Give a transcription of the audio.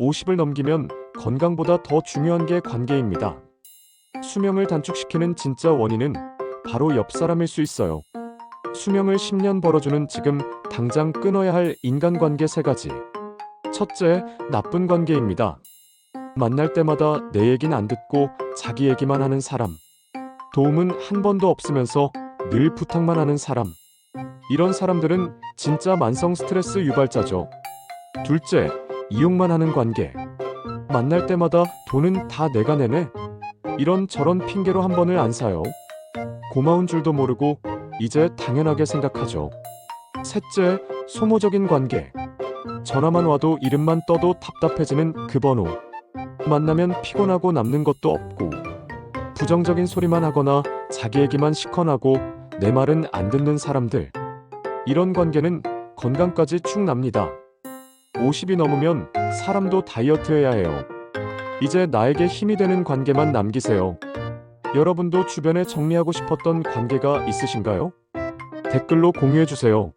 50을 넘기면 건강보다 더 중요한 게 관계입니다. 수명을 단축시키는 진짜 원인은 바로 옆 사람일 수 있어요. 수명을 10년 벌어주는 지금 당장 끊어야 할 인간관계 세 가지. 첫째, 나쁜 관계입니다. 만날 때마다 내 얘긴 안 듣고 자기 얘기만 하는 사람. 도움은 한 번도 없으면서 늘 부탁만 하는 사람. 이런 사람들은 진짜 만성 스트레스 유발자죠. 둘째, 이용만 하는 관계. 만날 때마다 돈은 다 내가 내네. 이런 저런 핑계로 한 번을 안 사요. 고마운 줄도 모르고 이제 당연하게 생각하죠. 셋째, 소모적인 관계. 전화만 와도 이름만 떠도 답답해지는 그 번호. 만나면 피곤하고 남는 것도 없고 부정적인 소리만 하거나 자기 얘기만 시커나고 내 말은 안 듣는 사람들. 이런 관계는 건강까지 축 납니다. 50이 넘으면 사람도 다이어트 해야 해요. 이제 나에게 힘이 되는 관계만 남기세요. 여러분도 주변에 정리하고 싶었던 관계가 있으신가요? 댓글로 공유해 주세요.